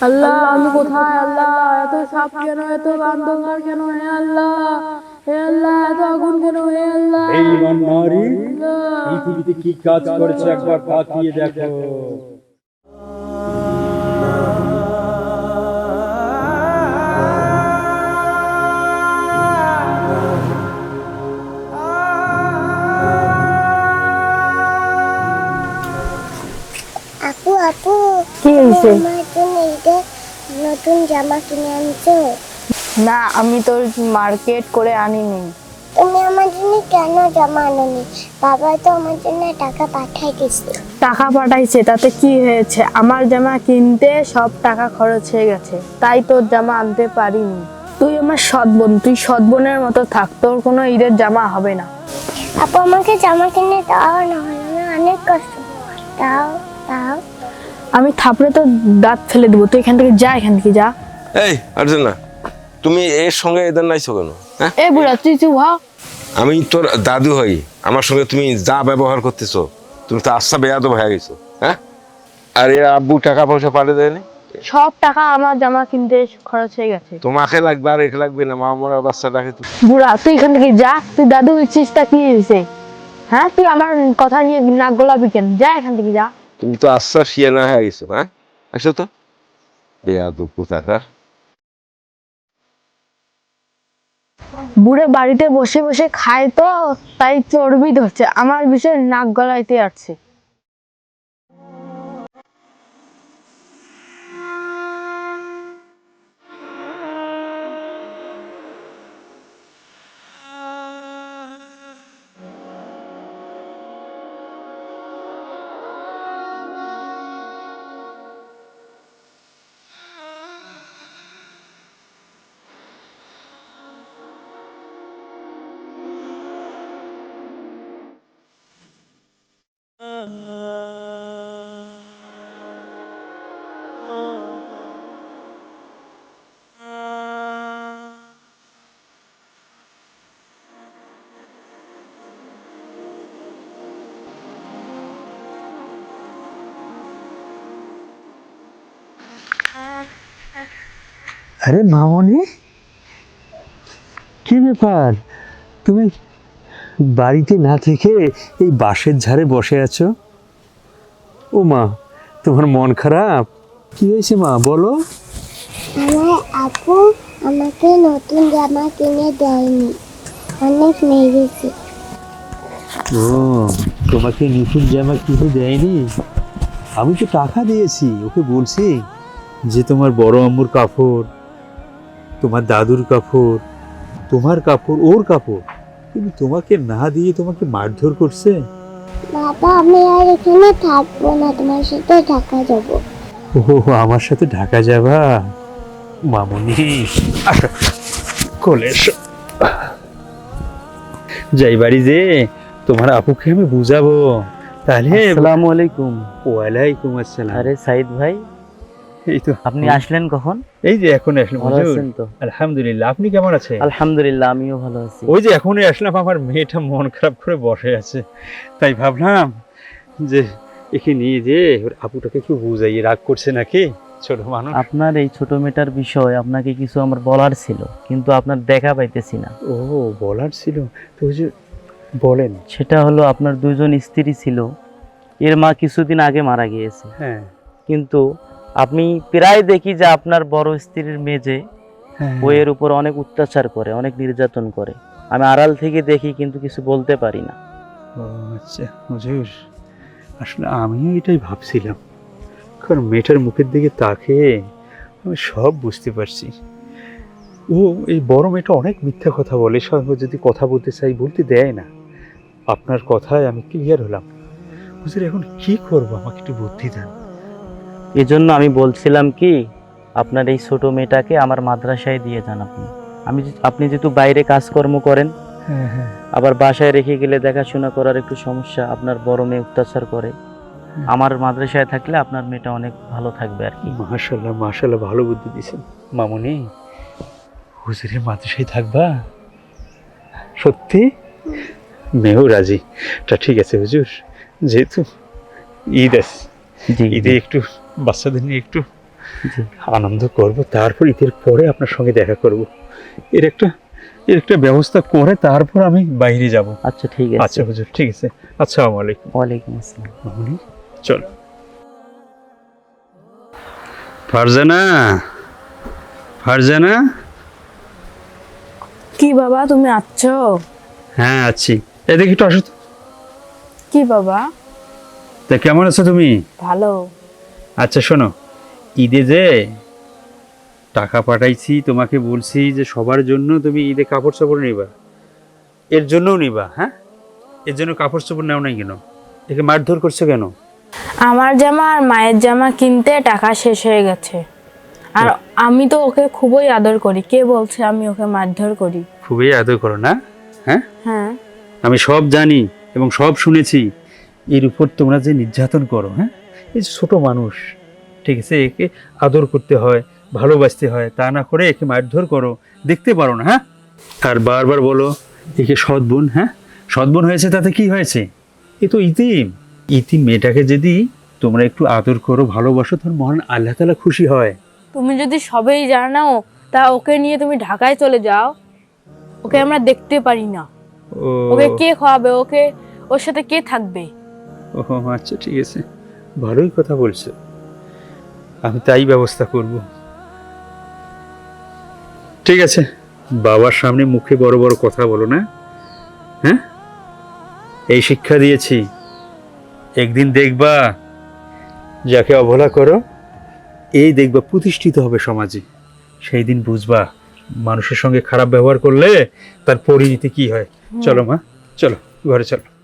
আল্লাহ আমি কোথায়? আল্লাহ এত সাপ কেন? এত অন্ধকার কেন? হে আল্লাহ হে আল্লাহ এত আগুন কেন? হে আল্লাহ। এই নারী পৃথিবীতে কি কাজ করেছে একবার তাকিয়ে দেখো। আপু আপু কি হয়েছে? জন্য ঈদে নতুন জামা কিনে আনছো না আমি তোর মার্কেট করে আনিনি। তুমি আমার জন্য কেন জামা আনোনি? বাবা তো আমার জন্য টাকা পাঠাই দিছে টাকা পাঠাইছে তাতে কি হয়েছে? আমার জামা কিনতে সব টাকা খরচ হয়ে গেছে তাই তোর জামা আনতে পারিনি। তুই আমার সৎ বোন তুই সৎ বোনের মতো থাক তোর কোনো ঈদের জামা হবে না। আপু আমাকে জামা কিনে দাও না হলে অনেক কষ্ট। দাও দাও। আমি থাপড়ে তো দাঁত ফেলে দেবো তুই এখান থেকে যা এখান থেকে যা। এই আর্জুনা তুমি এর সঙ্গে এদের নাইছো কেন হ্যাঁ? এ বুড়া তুই চুপ হ। আমি তোর দাদু হই আমার সঙ্গে তুমি যা ব্যবহার করতেছো তুমি তো আস্থা বেয়াদব হয়ে গেছো হ্যাঁ? আর এর আব্বু টাকা পয়সা পাঠিয়ে দেয়নি? সব টাকা আমার জামা কিনতে খরচ হয়ে গেছে। তোমাকে লাগবে আর এটা লাগবে না মা মরা বাচ্চাটাকে তুমি বুড়া তুই এখান থেকে যা তুই দাদু ইচ্ছিস তা কি হয়েছে? হ্যাঁ তুই আমার কথা নিয়ে নাক গোলাপি কেন? যা এখান থেকে যা। তুমি তো আশ্বাস ইয়ে না হয়ে গেছো হ্যাঁ আসো তো। বেয়াদব কোথাকার বুড়ে বাড়িতে বসে বসে খায় তো, তাই চর্বি ধরছে। আমার বিষয়ে নাক গলাইতে আসছে। আরে মামনি কি ব্যাপার? তুমি বাড়িতে না থেকে এই বাঁশের ঝাড়ে বসে আছো? ও মা তোমার মন খারাপ? কি হয়েছে মা বলো। আমার আপু আমাকে নতুন জামা কিনে দেয়নি। অনেক মেরেছে। ও তোমাকে নতুন জামা কিনে দেয়নি? আমি তো টাকা দিয়েছি ওকে বলছি যে তোমার বড় আম্মুর কাপড় তোমার দাদুর কাপড় তোমার কাপড় ওর কাপড়। কিন্তু তোমাকে না দিয়ে তোমাকে মারধর করছে? বাবা আমি আর এখানে থাকব না তোমার সাথে ঢাকা যাব। ও আমার সাথে ঢাকা যাবা? মামনি আসো কোলে এসো। যাই বাড়ি যে তোমার আপুকে আমি বুঝাবো। তাহলে আসসালামু আলাইকুম। ওয়ালাইকুম আসসালাম। আরে সাইদ ভাই এই তো। আপনি আসলেন কখন? এই যে এখন আসলাম ভালো আছেন তো? আলহামদুলিল্লাহ আপনি কেমন আছেন? আলহামদুলিল্লাহ আমিও ভালো আছি। ওই যে এখনই আসলাম আমার মেয়েটা মন খারাপ করে বসে আছে। তাই ভাবলাম যে একে নিয়ে যে ওর আপুটাকে একটু বুঝাই রাগ করছে নাকি ছোট মানুষ। আপনার এই ছোট মেয়েটার বিষয় আপনাকে কিছু আমার বলার ছিল কিন্তু আপনার দেখা পাইতেছি না। ও বলার ছিল? তো বলেন। সেটা হলো আপনার দুজন স্ত্রী ছিল এর মা কিছুদিন আগে মারা গিয়েছে। হ্যাঁ। কিন্তু আপনি প্রায় দেখি যে আপনার বড় স্ত্রীর মেজে হ্যাঁ বইয়ের উপর অনেক অত্যাচার করে অনেক নির্যাতন করে। আমি আড়াল থেকে দেখি কিন্তু কিছু বলতে পারি না। ও আচ্ছা হুজুর আসলে আমিও এটাই ভাবছিলাম। কারণ মেয়েটার মুখের দিকে তাকে আমি সব বুঝতে পারছি। ও এই বড় মেয়েটা অনেক মিথ্যা কথা বলে সঙ্গে যদি কথা বলতে চাই বলতে দেয় না। আপনার কথায় আমি ক্লিয়ার হলাম। হুজুর এখন কি করব? আমাকে একটু বুদ্ধি দেন। এজন্য আমি বলছিলাম কি আপনার এই ছোট মেয়েটাকে আমার মাদ্রাসায় দিয়ে যান আপনি। আমি আপনি যেহেতু বাইরে কাজকর্ম করেন হ্যাঁ হ্যাঁ। আবার বাসায় রেখে গেলে দেখাশোনা করার একটু সমস্যা আপনার বড় মেয়ে অত্যাচার করে আমার মাদ্রাসায় থাকলে আপনার মেয়েটা অনেক ভালো থাকবে আর কি। মাশাল্লাহ মাশাল্লাহ ভালো বুদ্ধি দিয়েছেন। মামুনি হুজুরের মাদ্রাসায় থাকবা? সত্যি? মেয়েও রাজি। তা ঠিক আছে হুজুর। যেহেতু ঈদ আছে ঈদে একটু বাচ্চাদের নিয়ে একটু আনন্দ করব। তারপর ঈদের পরে আপনার সঙ্গে দেখা করব। এর একটা এর একটা ব্যবস্থা করে তারপর আমি বাইরে যাব। আচ্ছা ঠিক আছে। আচ্ছা হুজুর ঠিক আছে। আসসালামু আলাইকুম। ওয়ালাইকুম আসসালাম। চল। ফারজানা ফারজানা? কি বাবা তুমি আছো? হ্যাঁ আছি। এদিকে একটু আসো কি বাবা? তা কেমন আছো তুমি? ভালো। আচ্ছা শোনো। ঈদে যে টাকা পাঠাইছি তোমাকে বলছি যে সবার জন্য তুমি ঈদে কাপড় চোপড় নিবা। এর জন্যও নিবা হ্যাঁ? এর জন্য কাপড় চোপড় নেও নাই কেন? একে মারধর করছ কেন? আমার জামা আর মায়ের জামা কিনতে টাকা শেষ হয়ে গেছে। আর আমি তো ওকে খুবই আদর করি। কে বলছে আমি ওকে মারধর করি? খুবই আদর করো না হ্যাঁ? হ্যাঁ। আমি সব জানি এবং সব শুনেছি। এর উপর তোমরা যে নির্যাতন করো হ্যাঁ? এই ছোট মানুষ ঠিক আছে একে আদর করতে হয় ভালোবাসতে হয় তা না করে একে মারধর করো দেখতে পারো না হ্যাঁ? আর বারবার বলো একে সৎ বোন হ্যাঁ? সৎ বোন হয়েছে তাতে কি হয়েছে? এ তো ইতিম। ইতিম মেয়েটাকে যদি তোমরা একটু আদর করো ভালোবাসো তোর মহান আল্লাহ তালা খুশি হয়। তুমি যদি সবেই জানো তা ওকে নিয়ে তুমি ঢাকায় চলে যাও। ওকে আমরা দেখতে পারি না। ওকে কে খাওয়াবে ওকে ওর সাথে কে থাকবে? ও আচ্ছা ঠিক আছে। ভালোই কথা বলছো। আমি তাই ব্যবস্থা করব। ঠিক আছে বাবার সামনে মুখে বড় বড় কথা বলো না হ্যাঁ? এই শিক্ষা দিয়েছি। একদিন দেখবা যাকে অবহেলা করো এই দেখবা প্রতিষ্ঠিত হবে সমাজে। সেই দিন বুঝবা মানুষের সঙ্গে খারাপ ব্যবহার করলে তার পরিণতি কি হয়। চলো মা চলো ঘরে চলো।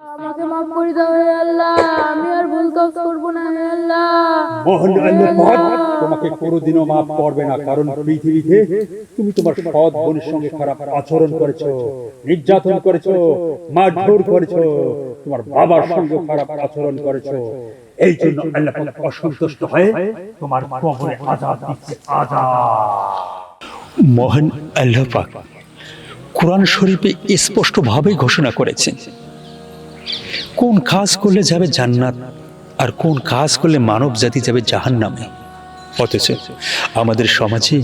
আমাকে মাফ করে দাও হে আল্লাহ আমি আর ভুল কাজ করব না হে আল্লাহ। মহান আল্লাহ পাক তোমাকে কোনোদিনও মাফ করবে না কারণ পৃথিবীতে তুমি তোমার সৎ বোনের সঙ্গে খারাপ আচরণ করেছ নির্যাতন করেছ মারধর করেছ তোমার বাবার সঙ্গে খারাপ আচরণ করেছ। এই জন্য আল্লাহ পাক অসন্তুষ্ট হয়ে তোমার কবরে আজাদ দিচ্ছে আজাদ। মহান আল্লাহ পাক কোরআন শরীফে স্পষ্টভাবে ঘোষণা করেছেন কোন কাজ করলে যাবে জান্নাত, আর কোন কাজ করলে মানব জাতি যাবে জাহান্নামে? অথচ আমাদের সমাজে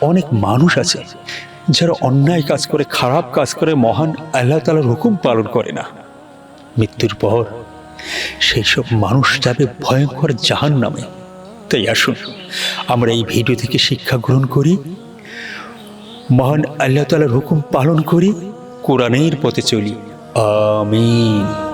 অনেক মানুষ আছে যারা অন্যায় কাজ করে, খারাপ কাজ করে, মহান আল্লাহ তালার হুকুম পালন করে না। মৃত্যুর পর সেই সব মানুষ যাবে ভয়ঙ্কর জাহান্নামে। তাই আসুন, আমরা এই ভিডিও থেকে শিক্ষা গ্রহণ করি, মহান আল্লাহ তালার হুকুম পালন করি, কোরআনের পথে চলি। আমিন।